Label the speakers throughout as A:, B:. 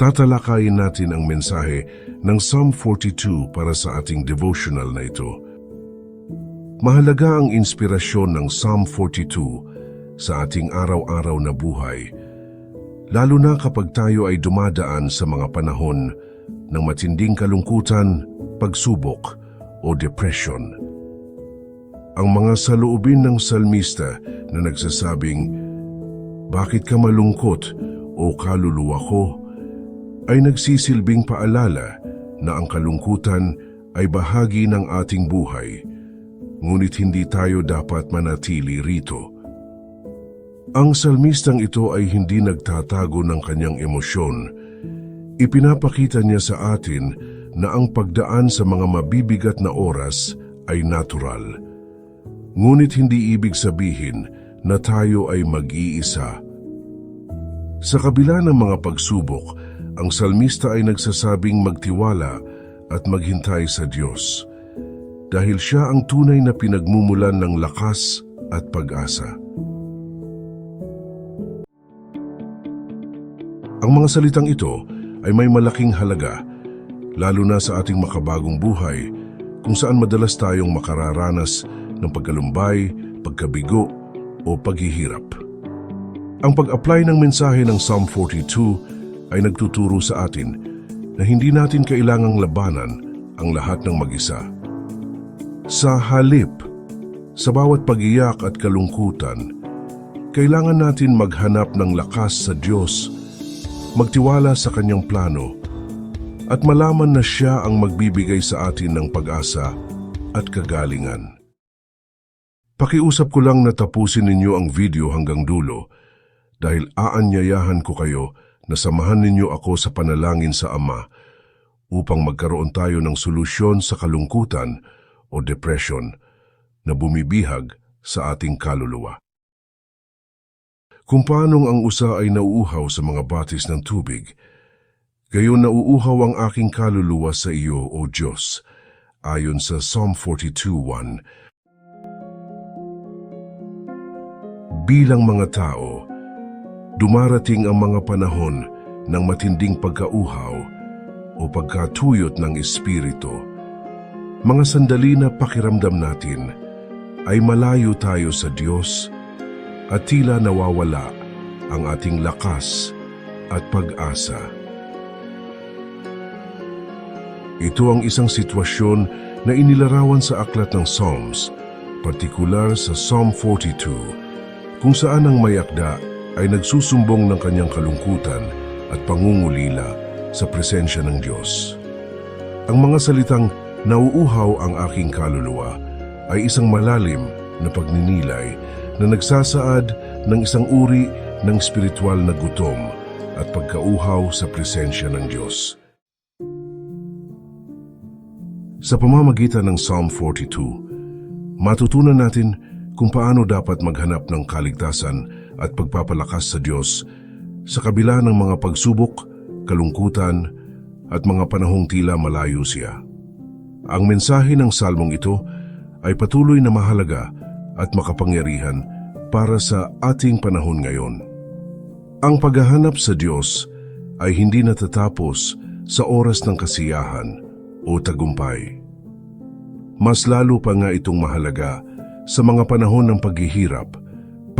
A: Tatalakayin natin ang mensahe ng Psalm 42 para sa ating devotional na ito. Mahalaga ang inspirasyon ng Psalm 42 sa ating araw-araw na buhay, lalo na kapag tayo ay dumadaan sa mga panahon ng matinding kalungkutan, pagsubok o depression. Ang mga saloobin ng salmista na nagsasabing, Bakit ka malungkot o kaluluwa ko? Ay nagsisilbing paalala na ang kalungkutan ay bahagi ng ating buhay, ngunit hindi tayo dapat manatili rito. Ang salmistang ito ay hindi nagtatago ng kanyang emosyon. Ipinapakita niya sa atin na ang pagdaan sa mga mabibigat na oras ay natural. Ngunit hindi ibig sabihin na tayo ay mag-iisa. Sa kabila ng mga pagsubok, ang salmista ay nagsasabing magtiwala at maghintay sa Diyos dahil siya ang tunay na pinagmumulan ng lakas at pag-asa. Ang mga salitang ito ay may malaking halaga, lalo na sa ating makabagong buhay kung saan madalas tayong makararanas ng pagkalumbay, pagkabigo o paghihirap. Ang pag-apply ng mensahe ng Psalm 42 ay nagtuturo sa atin na hindi natin kailangang labanan ang lahat ng mag-isa. Sa halip, sa bawat pagiyak at kalungkutan, kailangan natin maghanap ng lakas sa Diyos, magtiwala sa Kanyang plano, at malaman na Siya ang magbibigay sa atin ng pag-asa at kagalingan. Pakiusap ko lang na tapusin ninyo ang video hanggang dulo dahil aanyayahan ko kayo na samahan ninyo ako sa panalangin sa Ama upang magkaroon tayo ng solusyon sa kalungkutan o depression na bumibihag sa ating kaluluwa. Kung paanong ang usa ay nauuhaw sa mga batis ng tubig, gayon nauuhaw ang aking kaluluwa sa iyo, O Diyos, ayon sa Psalm 42.1. Bilang mga tao, dumarating ang mga panahon ng matinding pagkauhaw o pagkatuyot ng Espiritu. Mga sandali na pakiramdam natin ay malayo tayo sa Diyos at tila nawawala ang ating lakas at pag-asa. Ito ang isang sitwasyon na inilarawan sa aklat ng Psalms, partikular sa Psalm 42, kung saan ang mayakda ay nagsusumbong ng kanyang kalungkutan at pangungulila sa presensya ng Diyos. Ang mga salitang nauuhaw ang aking kaluluwa ay isang malalim na pagninilay na nagsasaad ng isang uri ng spiritual na gutom at pagkauhaw sa presensya ng Diyos. Sa pamamagitan ng Psalm 42, matutunan natin kung paano dapat maghanap ng kaligtasan at pagpapalakas sa Diyos sa kabila ng mga pagsubok, kalungkutan at mga panahong tila malayo siya. Ang mensahe ng salmong ito ay patuloy na mahalaga at makapangyarihan para sa ating panahon ngayon. Ang paghahanap sa Diyos ay hindi natatapos sa oras ng kasiyahan o tagumpay. Mas lalo pa nga itong mahalaga sa mga panahon ng paghihirap,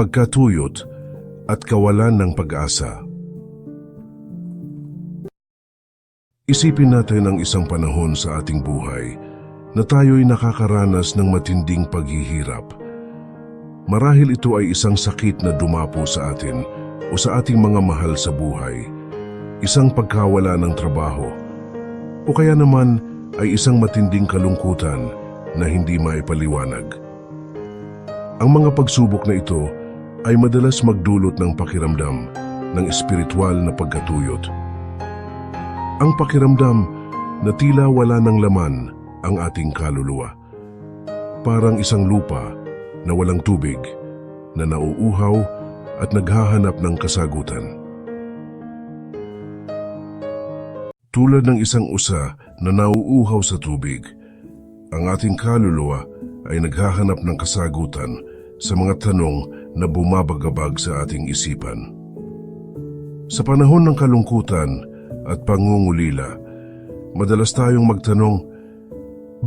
A: pagkatuyot at kawalan ng pag-asa. Isipin natin ang isang panahon sa ating buhay na tayo'y nakakaranas ng matinding paghihirap. Marahil ito ay isang sakit na dumapo sa atin o sa ating mga mahal sa buhay, isang pagkawala ng trabaho, o kaya naman ay isang matinding kalungkutan na hindi maipaliwanag. Ang mga pagsubok na ito ay madalas magdulot ng pakiramdam ng espiritual na pagkatuyot. Ang pakiramdam na tila wala ng laman ang ating kaluluwa. Parang isang lupa na walang tubig, na nauuhaw at naghahanap ng kasagutan. Tulad ng isang usa na nauuhaw sa tubig, ang ating kaluluwa ay naghahanap ng kasagutan sa mga tanong na bumabagabag sa ating isipan. Sa panahon ng kalungkutan, at pangungulila, madalas tayong magtanong,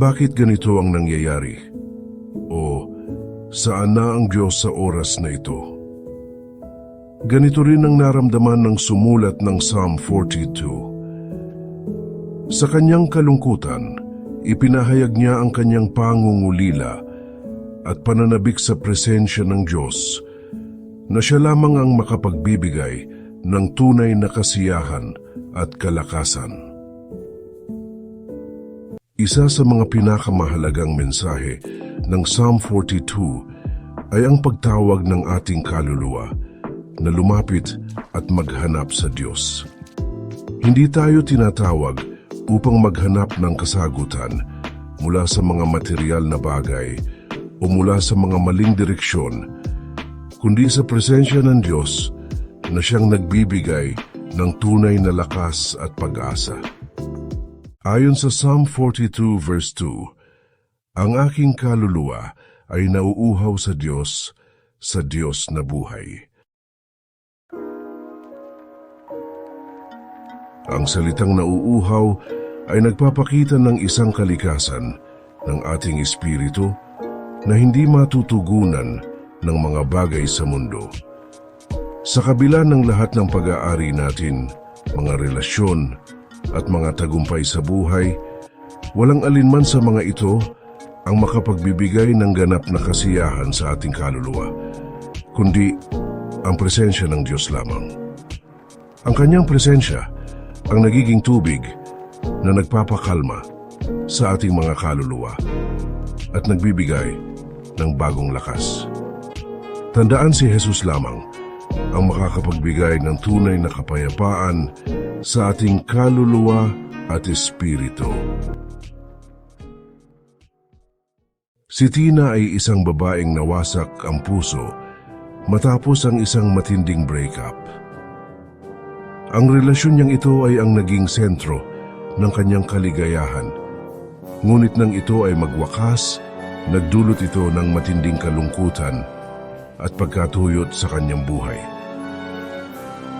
A: bakit ganito ang nangyayari? O saan na ang Diyos sa oras na ito? Ganito rin ang naramdaman ng sumulat ng Psalm 42. Sa kanyang kalungkutan, ipinahayag niya ang kanyang pangungulila at pananabik sa presensya ng Diyos na siya lamang ang makapagbibigay ng tunay na kasiyahan at kalakasan. Isa sa mga pinakamahalagang mensahe ng Psalm 42 ay ang pagtawag ng ating kaluluwa na lumapit at maghanap sa Diyos. Hindi tayo tinatawag upang maghanap ng kasagutan mula sa mga material na bagay o mula sa mga maling direksyon, kundi sa presensya ng Diyos na siyang nagbibigay ng tunay na lakas at pag-asa. Ayon sa Psalm 42 verse 2, Ang aking kaluluwa ay nauuhaw sa Diyos, sa Diyos na buhay. Ang salitang nauuhaw ay nagpapakita ng isang kalikasan ng ating espiritu na hindi matutugunan ng mga bagay sa mundo. Sa kabila ng lahat ng pag-aari natin, mga relasyon at mga tagumpay sa buhay, walang alinman sa mga ito ang makapagbibigay ng ganap na kasiyahan sa ating kaluluwa, kundi ang presensya ng Diyos lamang. Ang kanyang presensya ang nagiging tubig na nagpapakalma sa ating mga kaluluwa at nagbibigay ng bagong lakas. Tandaan si Jesus lamang ang makakapagbigay ng tunay na kapayapaan sa ating kaluluwa at espiritu. Si Tina ay isang babaeng nawasak ang puso matapos ang isang matinding breakup. Ang relasyon niyang ito ay ang naging sentro ng kanyang kaligayahan. Ngunit nang ito ay magwakas, nagdulot ito ng matinding kalungkutan at pagkatuyot sa kanyang buhay.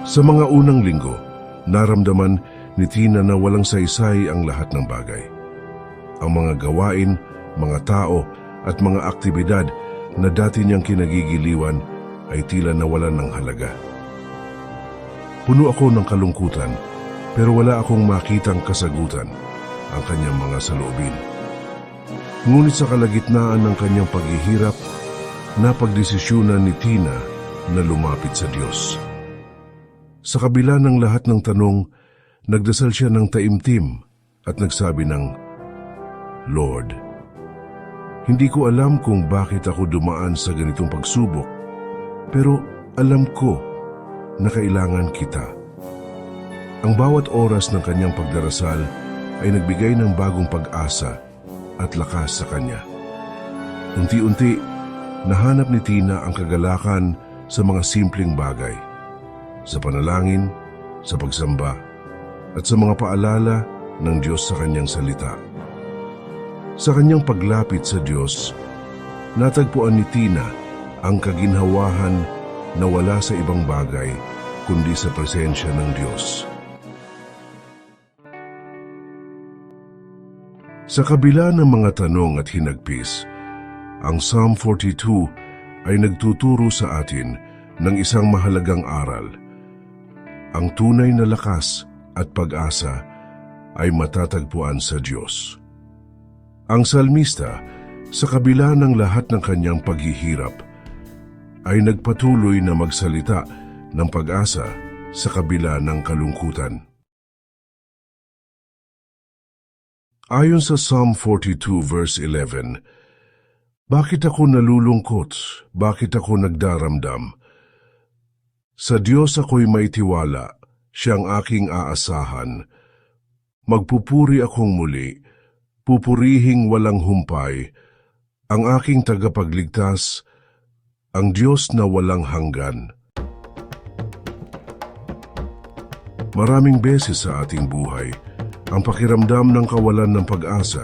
A: Sa mga unang linggo, naramdaman ni Tina na walang saysay ang lahat ng bagay. Ang mga gawain, mga tao at mga aktibidad na dati niyang kinagigiliwan ay tila nawalan ng halaga. Puno ako ng kalungkutan pero wala akong makitang kasagutan ang kanyang mga saloobin. Ngunit sa kalagitnaan ng kanyang paghihirap, napagdesisyunan ni Tina na lumapit sa Diyos. Sa kabila ng lahat ng tanong, nagdasal siya ng taimtim at nagsabi ng, Lord, hindi ko alam kung bakit ako dumaan sa ganitong pagsubok, pero alam ko na kailangan kita. Ang bawat oras ng kanyang pagdarasal ay nagbigay ng bagong pag-asa at lakas sa kanya. Unti-unti, nahanap ni Tina ang kagalakan sa mga simpleng bagay, sa panalangin, sa pagsamba, at sa mga paalala ng Diyos sa kanyang salita. Sa kanyang paglapit sa Diyos, natagpuan ni Tina ang kaginhawahan na wala sa ibang bagay kundi sa presensya ng Diyos. Sa kabila ng mga tanong at hinagpis, ang Psalm 42 ay nagtuturo sa atin ng isang mahalagang aral. Ang tunay na lakas at pag-asa ay matatagpuan sa Diyos. Ang salmista, sa kabila ng lahat ng kanyang paghihirap, ay nagpatuloy na magsalita ng pag-asa sa kabila ng kalungkutan. Ayon sa Psalm 42 verse 11, Bakit ako nalulungkot? Bakit ako nagdaramdam? Sa Diyos ako'y may tiwala, siyang aking aasahan. Magpupuri akong muli, pupurihing walang humpay, ang aking tagapagligtas, ang Diyos na walang hanggan. Maraming beses sa ating buhay, ang pakiramdam ng kawalan ng pag-asa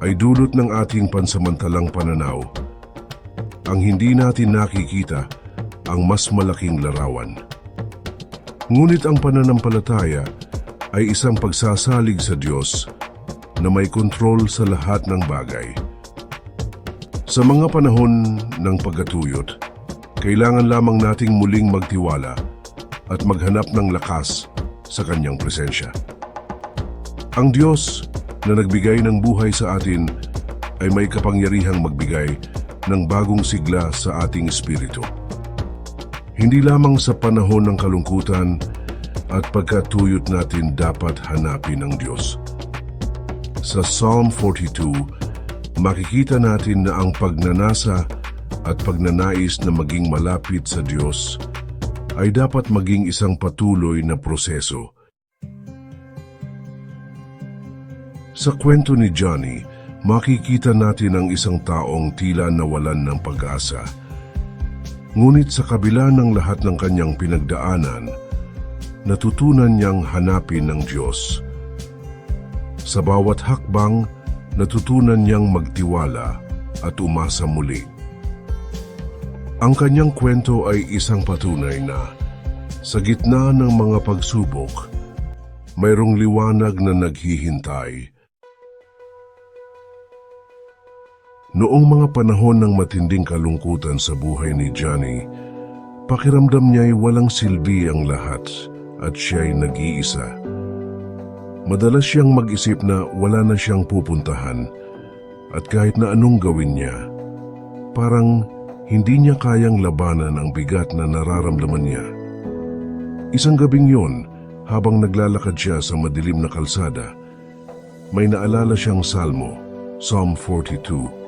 A: ay dulot ng ating pansamantalang pananaw. Ang hindi natin nakikita ang mas malaking larawan. Ngunit ang pananampalataya ay isang pagsasalig sa Diyos na may kontrol sa lahat ng bagay. Sa mga panahon ng pagkatuyot, kailangan lamang nating muling magtiwala at maghanap ng lakas sa kanyang presensya. Ang Diyos na nagbigay ng buhay sa atin ay may kapangyarihang magbigay ng bagong sigla sa ating espiritu. Hindi lamang sa panahon ng kalungkutan at pagkatuyot natin dapat hanapin ang Diyos. Sa Psalm 42, makikita natin na ang pagnanasa at pagnanais na maging malapit sa Diyos ay dapat maging isang patuloy na proseso. Sa kwento ni Johnny, makikita natin ang isang taong tila nawalan ng pag-asa. Ngunit sa kabila ng lahat ng kanyang pinagdaanan, natutunan niyang hanapin ng Diyos. Sa bawat hakbang, natutunan niyang magtiwala at umasa muli. Ang kanyang kwento ay isang patunay na sa gitna ng mga pagsubok, mayroong liwanag na naghihintay. Noong mga panahon ng matinding kalungkutan sa buhay ni Johnny, pakiramdam niya'y walang silbi ang lahat at siya'y nag-iisa. Madalas siyang mag-isip na wala na siyang pupuntahan at kahit na anong gawin niya, parang hindi niya kayang labanan ang bigat na nararamdaman niya. Isang gabing yon, habang naglalakad siya sa madilim na kalsada, may naalala siyang salmo, Psalm 42,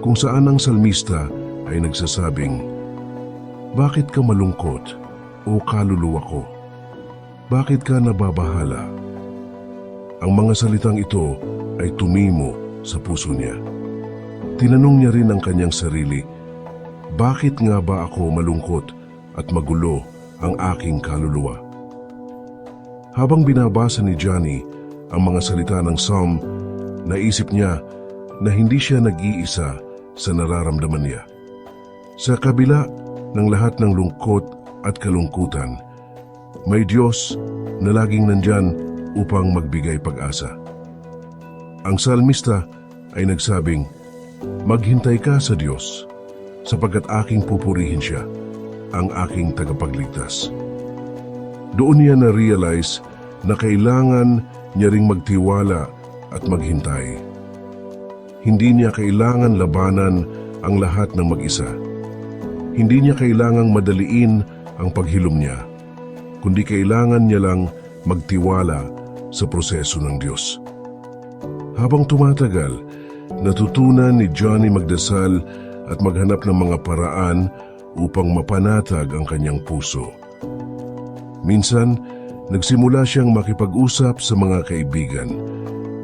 A: kung saan ang salmista ay nagsasabing, Bakit ka malungkot, o kaluluwa ko? Bakit ka nababahala? Ang mga salitang ito ay tumimo sa puso niya. Tinanong niya rin ang kanyang sarili, Bakit nga ba ako malungkot at magulo ang aking kaluluwa? Habang binabasa ni Johnny ang mga salita ng Psalm, naisip niya na hindi siya nag-iisa sa nararamdaman niya. Sa kabila ng lahat ng lungkot at kalungkutan, may Diyos na laging nandyan upang magbigay pag-asa. Ang salmista ay nagsabing, Maghintay ka sa Diyos, sapagkat aking pupurihin siya, ang aking tagapagligtas. Doon niya na-realize na kailangan niya ring magtiwala at maghintay. Hindi niya kailangan labanan ang lahat ng mag-isa. Hindi niya kailangang madaliin ang paghilom niya, kundi kailangan niya lang magtiwala sa proseso ng Diyos. Habang tumatagal, natutunan ni Johnny magdasal at maghanap ng mga paraan upang mapanatag ang kanyang puso. Minsan, nagsimula siyang makipag-usap sa mga kaibigan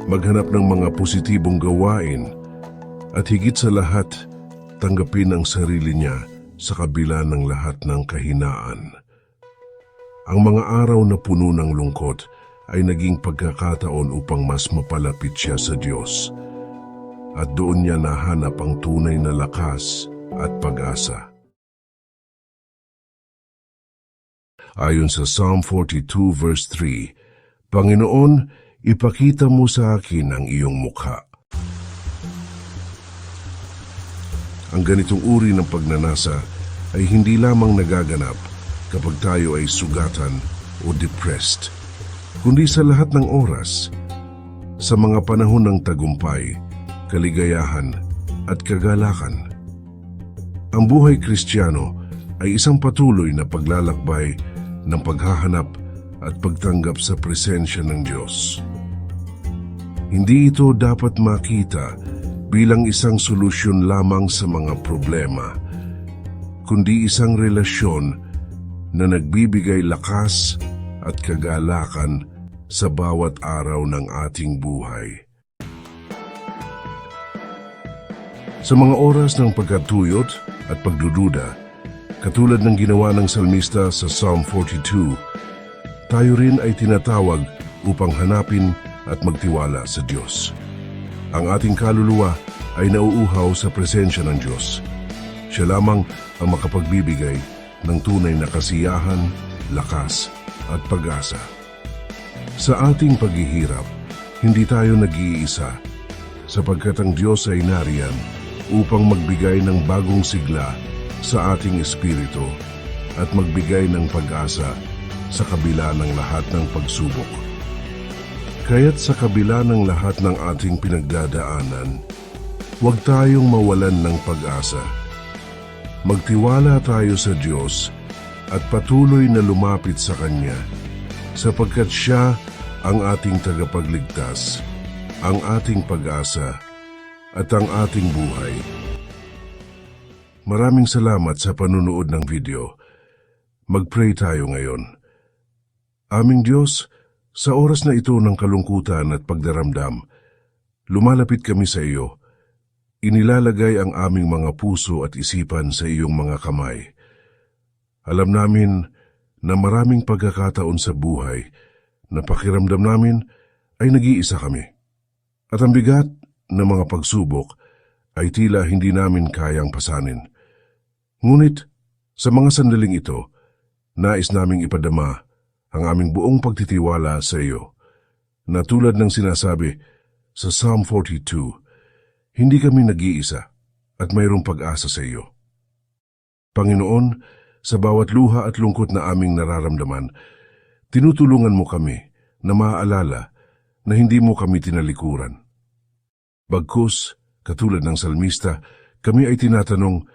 A: maghanap ng mga positibong gawain at higit sa lahat, tanggapin ang sarili niya sa kabila ng lahat ng kahinaan. Ang mga araw na puno ng lungkot ay naging pagkakataon upang mas mapalapit siya sa Diyos at doon niya nahanap ang tunay na lakas at pag-asa. Ayon sa Psalm 42 verse 3, Panginoon, ipakita mo sa akin ang iyong mukha. Ang ganitong uri ng pagnanasa ay hindi lamang nagaganap kapag tayo ay sugatan o depressed, kundi sa lahat ng oras, sa mga panahon ng tagumpay, kaligayahan at kagalakan. Ang buhay kristyano ay isang patuloy na paglalakbay ng paghahanap at pagtanggap sa presensya ng Diyos. Hindi ito dapat makita bilang isang solusyon lamang sa mga problema, kundi isang relasyon na nagbibigay lakas at kagalakan sa bawat araw ng ating buhay. Sa mga oras ng pagkatuyot at pagdududa, katulad ng ginawa ng salmista sa Psalm 42, tayo rin ay tinatawag upang hanapin at magtiwala sa Diyos. Ang ating kaluluwa ay nauuhaw sa presensya ng Diyos. Siya lamang ang makapagbibigay ng tunay na kasiyahan, lakas at pag-asa. Sa ating paghihirap, hindi tayo nag-iisa sapagkat ang Diyos ay nariyan upang magbigay ng bagong sigla sa ating espiritu at magbigay ng pag-asa sa kabila ng lahat ng pagsubok. Kaya't sa kabila ng lahat ng ating pinagdadaanan, huwag tayong mawalan ng pag-asa. Magtiwala tayo sa Diyos at patuloy na lumapit sa Kanya sapagkat Siya ang ating tagapagligtas, ang ating pag-asa, at ang ating buhay. Maraming salamat sa panunood ng video. Mag-pray tayo ngayon. Aming Diyos, sa oras na ito ng kalungkutan at pagdaramdam, lumalapit kami sa iyo. Inilalagay ang aming mga puso at isipan sa iyong mga kamay. Alam namin na maraming pagkakataon sa buhay na pakiramdam namin ay nag-iisa kami. At ang bigat ng mga pagsubok ay tila hindi namin kayang pasanin. Ngunit sa mga sandaling ito, nais naming ipadama ang aming buong pagtitiwala sa iyo. Na tulad ng sinasabi sa Psalm 42, hindi kami nag-iisa at mayroong pag-asa sa iyo. Panginoon, sa bawat luha at lungkot na aming nararamdaman, tinutulungan mo kami na maaalala na hindi mo kami tinalikuran. Bagkus, katulad ng salmista, kami ay tinatanong,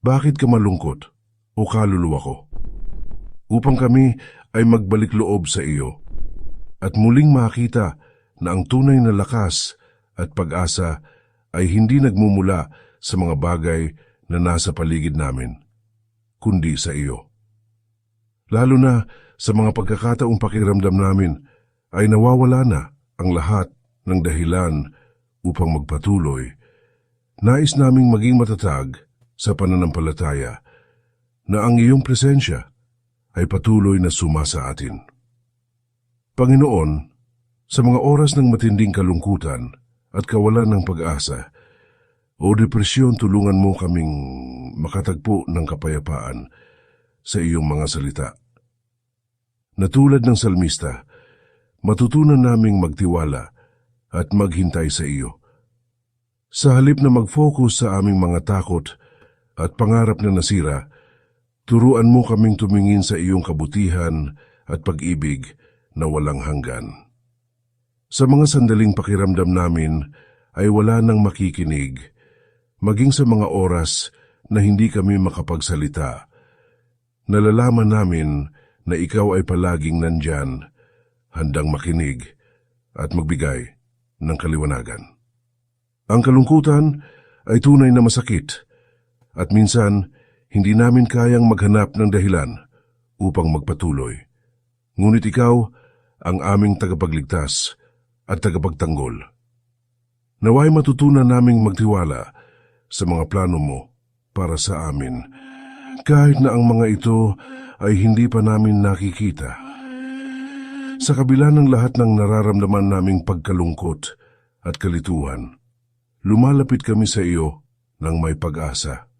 A: bakit ka malungkot o kaluluwa ko? Upang kami ay magbalik loob sa iyo at muling makita na ang tunay na lakas at pag-asa ay hindi nagmumula sa mga bagay na nasa paligid namin, kundi sa iyo. Lalo na sa mga pagkakataong pakiramdam namin ay nawawala na ang lahat ng dahilan upang magpatuloy. Nais naming maging matatag sa pananampalataya na ang iyong presensya ay patuloy na suma sa atin. Panginoon, sa mga oras ng matinding kalungkutan at kawalan ng pag-asa o depresyon tulungan mo kaming makatagpo ng kapayapaan sa iyong mga salita. Na tulad ng salmista, matutunan naming magtiwala at maghintay sa iyo. Sa halip na mag-focus sa aming mga takot at pangarap na nasira, turuan mo kaming tumingin sa iyong kabutihan at pag-ibig na walang hanggan. Sa mga sandaling pakiramdam namin ay wala nang makikinig, maging sa mga oras na hindi kami makapagsalita. Nalalaman namin na ikaw ay palaging nandyan, handang makinig at magbigay ng kaliwanagan. Ang kalungkutan ay tunay na masakit at minsan hindi namin kayang maghanap ng dahilan upang magpatuloy. Ngunit ikaw ang aming tagapagligtas at tagapagtanggol. Naway matutunan naming magtiwala sa mga plano mo para sa amin, kahit na ang mga ito ay hindi pa namin nakikita. Sa kabila ng lahat ng nararamdaman naming pagkalungkot at kalituhan, lumalapit kami sa iyo ng may pag-asa.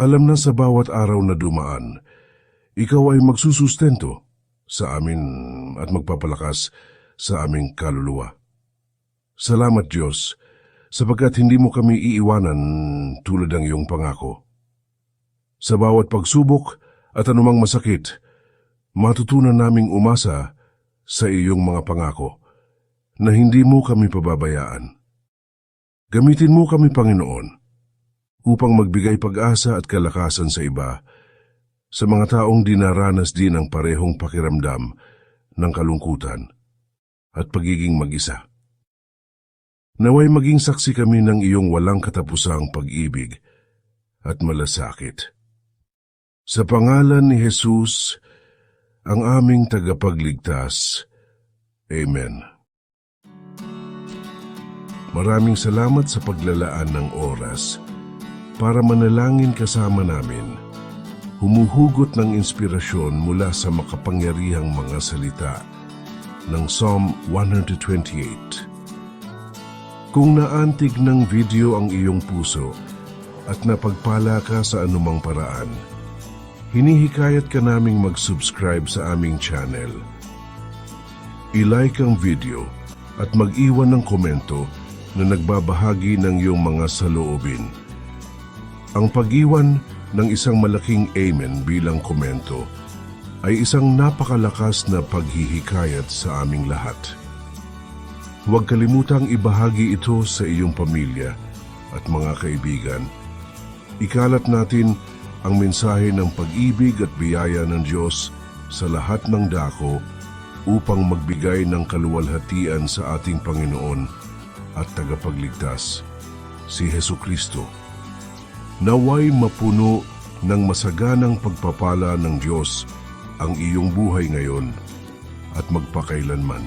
A: Alam na sa bawat araw na dumaan, ikaw ay magsusustento sa amin at magpapalakas sa aming kaluluwa. Salamat Diyos, sapagkat hindi mo kami iiwanan tulad ng iyong pangako. Sa bawat pagsubok at anumang masakit, matutunan naming umasa sa iyong mga pangako na hindi mo kami pababayaan. Gamitin mo kami, Panginoon, upang magbigay pag-asa at kalakasan sa iba, sa mga taong dinaranas din ang parehong pakiramdam ng kalungkutan at pagiging mag-isa. Naway maging saksi kami ng iyong walang katapusang pag-ibig at malasakit. Sa pangalan ni Jesus, ang aming tagapagligtas. Amen. Maraming salamat sa paglalaan ng oras para manalangin kasama namin. Humuhugot ng inspirasyon mula sa makapangyarihang mga salita ng Psalm 128. Kung naantig ng video ang iyong puso at napagpala ka sa anumang paraan, hinihikayat ka naming mag-subscribe sa aming channel. I-like ang video at mag-iwan ng komento na nagbabahagi ng iyong mga saloobin. Ang pag-iwan ng isang malaking amen bilang komento ay isang napakalakas na paghihikayat sa aming lahat. Huwag kalimutang ibahagi ito sa iyong pamilya at mga kaibigan. Ikalat natin ang mensahe ng pag-ibig at biyaya ng Diyos sa lahat ng dako upang magbigay ng kaluwalhatian sa ating Panginoon at tagapagligtas, si Heso Kristo. Naway mapuno ng masaganang pagpapala ng Diyos ang iyong buhay ngayon at magpakailanman.